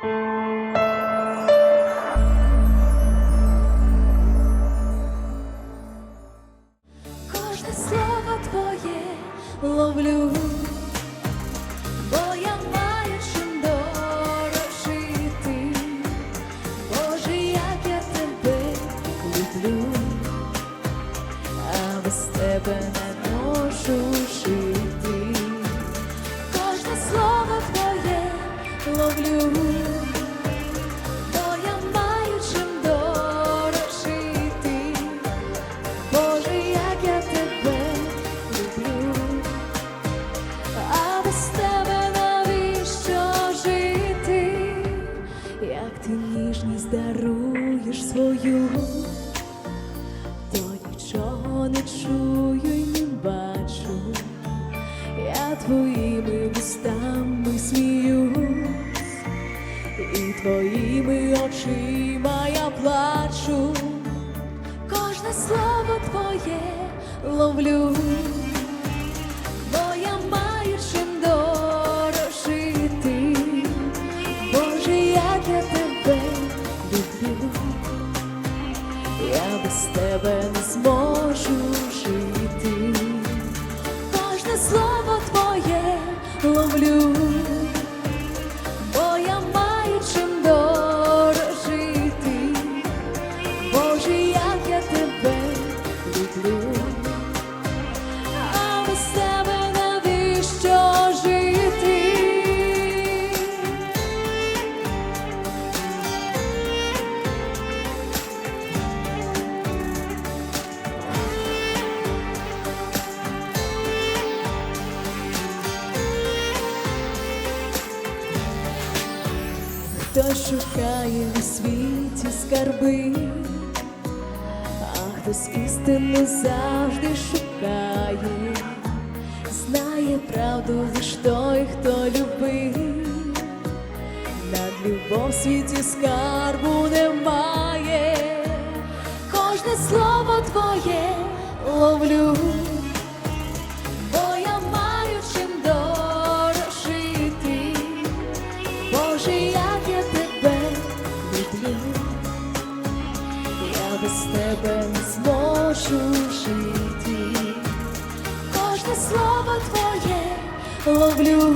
Кожне слово твоє ловлю, як ти ніжність даруєш свою, то нічого не чую й не бачу, я твоїми вустами сміюсь, і твоїми очима я плачу. Кожне слово твоє ловлю, без тебе не зможу жити. Кожне слово твоє ловлю. Хто шукає у світі скарби, а хтось істину завжди шукає, знає правду лиш той, хто любив, над любов світі скарбу немає, кожне слово твоє ловлю. Зможу жити, кожне слово твоє ловлю,